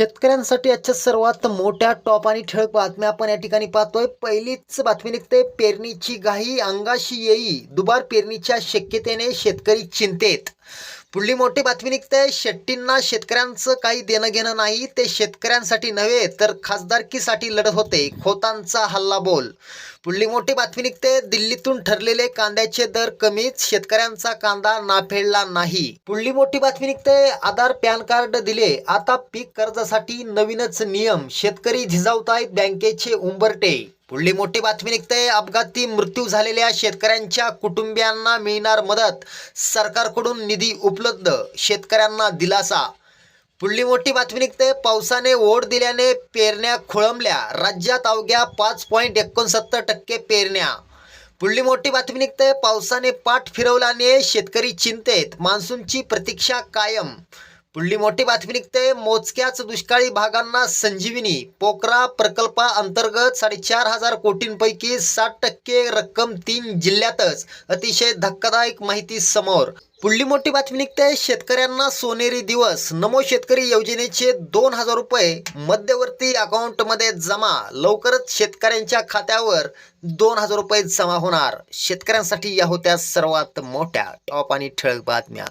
शेतकऱ्यांसाठी आजच्या सर्वात मोठ्या टॉप आणि ठळक बातम्या आपण या ठिकाणी पाहतोय. पहिलीच बातमी निघते पेरणीची घाई अंगाशी येई. दुबार पेरणीच्या शक्यतेने शेतकरी चिंतेत. पुढली मोठी बातमी निघते. शेट्टींना शेतकऱ्यांचं काही देणं घेणं नाही ते शेतकऱ्यांसाठी नव्हे तर खासदारकीसाठी लढत होते. खोतांचा हल्ला बोल. पुढली मोठी बातमी निघते. दिल्लीतून ठरलेले कांद्याचे दर कमीच शेतकऱ्यांचा कांदा नाफेडला नाही. पुढली मोठी बातमी निघते. आधार पॅन कार्ड दिले. आता पीक कर्जासाठी नवीनच नियम. शेतकरी झिजावतायत बँकेचे उंबरटे. पुढली मोठी बातमी निघते. अपघाती मृत्यू झालेल्या शेतकऱ्यांच्या कुटुंबियांना मिळणार मदत. सरकारकडून निधी उपलब्ध. शेतकऱ्यांना दिलासा. पुढली मोठी बातमी निघते. पावसाने ओढ दिल्याने पेरण्या खोळंबल्या. राज्यात अवघ्या पाच पॉईंट एकोणसत्तर टक्के पेरण्या. पुढली मोठी बातमी निघते. पावसाने पाठ फिरवल्याने शेतकरी चिंतेत. मान्सूनची प्रतीक्षा कायम. पुढली मोठी बातमी निघते. मोजक्याच दुष्काळी भागांना संजीवनी पोकरा प्रकल्पाअंतर्गत साडेचार हजार कोटींपैकी साठ टक्के रक्कम तीन जिल्ह्यातच अतिशय धक्कादायक माहिती समोर. पुढली मोठी बातमी निघते. शेतकऱ्यांना सोनेरी दिवस. नमो शेतकरी योजनेचे दोन हजार रुपये मध्यवर्ती अकाउंटमध्ये जमा. लवकरच शेतकऱ्यांच्या खात्यावर दोन हजार रुपये जमा होणार. शेतकऱ्यांसाठी या होत्या सर्वात मोठ्या. टॉप आणि ठळक बातम्या.